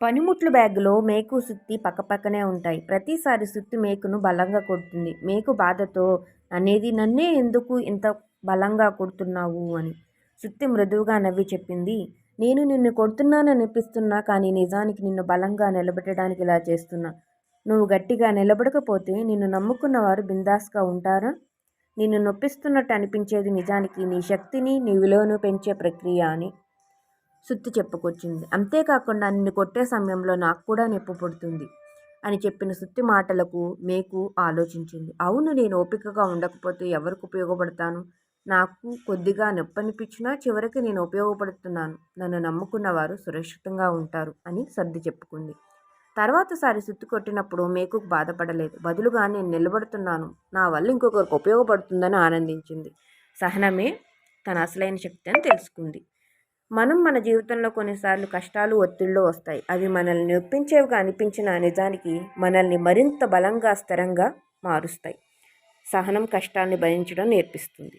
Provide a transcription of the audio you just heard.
పనిముట్లు బ్యాగులో మేకు సుత్తి పక్కపక్కనే ఉంటాయి. ప్రతిసారి సుత్తి మేకును బలంగా కొడుతుంది. మేకు బాధతో అనేది నన్నే ఎందుకు ఇంత బలంగా కొడుతున్నావు అని. సుత్తి మృదువుగా నవ్వి చెప్పింది. నేను నిన్ను కొడుతున్నానని అనిపిస్తున్నా కానీ నిజానికి నిన్ను బలంగా నిలబెట్టడానికి ఇలా చేస్తున్నా. నువ్వు గట్టిగా నిలబడకపోతే నిన్ను నమ్ముకున్న వారు బిందాస్గా ఉంటారా? నిన్ను నొప్పిస్తున్నట్టు అనిపించేది నిజానికి నీ శక్తిని నీ విలువను పెంచే ప్రక్రియ అని. సుత్తి చెప్పుకొచ్చింది. అంతేకాకుండా నిన్ను కొట్టే సమయంలో నాకు కూడా నొప్పి పుడుతుంది అని చెప్పిన సుత్తి మాటలకు మేకు ఆలోచించింది. అవును నేను ఓపికగా ఉండకపోతే ఎవరికి ఉపయోగపడతాను? నాకు కొద్దిగా నొప్పి అనిపించినా చివరికి నేను ఉపయోగపడుతున్నాను. నన్ను నమ్ముకున్న వారు సురక్షితంగా ఉంటారు అని సర్ది చెప్పుకుంది. తర్వాతసారి సుత్తి కొట్టినప్పుడు మేకు బాధపడలేదు. బదులుగా నేను నిలబడుతున్నాను. నా వల్ల ఇంకొకరికి ఉపయోగపడుతుందని ఆనందించింది. సహనమే తన అసలైన శక్తి అని తెలుసుకుంది. మనం మన జీవితంలో కొన్నిసార్లు కష్టాలు ఒత్తిళ్ళు వస్తాయి. అవి మనల్ని నొప్పించేవిగా అనిపించిన నిజానికి మనల్ని మరింత బలంగా స్థిరంగా మారుస్తాయి. సహనం కష్టాన్ని భరించడం నేర్పిస్తుంది.